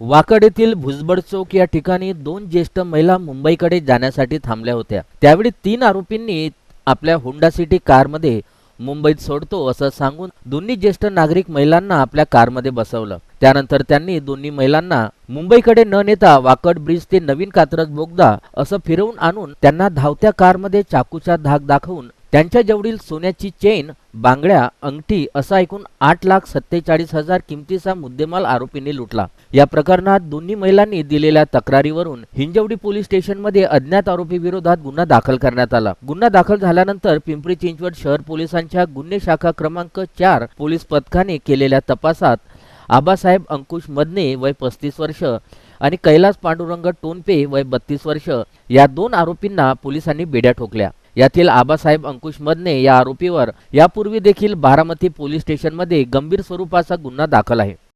वाकड येथील भुजबळ चौक या ठिकाणी दोन ज्येष्ठ महिला मुंबईकडे जाण्यासाठी थांबल्या होत्या. त्यावेळी तीन आरोपींनी आपल्या होंडा सिटी कारमध्ये मुंबईत सोडतो असं सांगून दोन्ही ज्येष्ठ नागरिक महिलांना आपल्या कारमध्ये बसवलं. त्यानंतर त्यांनी दोन्ही महिलांना मुंबईकडे न नेता वाकड ब्रिज ते नवीन कात्रज बोगदा असं फिरवून आणून त्यांना धावत्या कारमध्ये चाकूचा धाक दाखवून त्यांच्या जवळील सोन्याची चेन बांगड्या अंगठी असा एकूण आठ लाख सत्तेचाळीस हजार किमतीचा मुद्देमाल आरोपींनी लुटला. या प्रकरणात दोन्ही महिलांनी दिलेल्या तक्रारीवरून हिंजवडी पोलीस स्टेशनमध्ये अज्ञात आरोपी विरोधात गुन्हा दाखल करण्यात आला. गुन्हा दाखल झाल्यानंतर पिंपरी चिंचवड शहर पोलिसांच्या गुन्हे शाखा क्रमांक चार पोलीस पथकाने केलेल्या तपासात आबासाहेब अंकुश मदने वय पस्तीस वर्ष आणि कैलास पांडुरंग टोनपे वय बत्तीस वर्ष या दोन आरोपींना पोलिसांनी बेड्या ठोकल्या. यातील आबासाहेब अंकुश मदने या आरोपीवर यापूर्वी देखील बारामती पोलीस स्टेशनमध्ये गंभीर स्वरूपाचा गुन्हा दाखल आहे.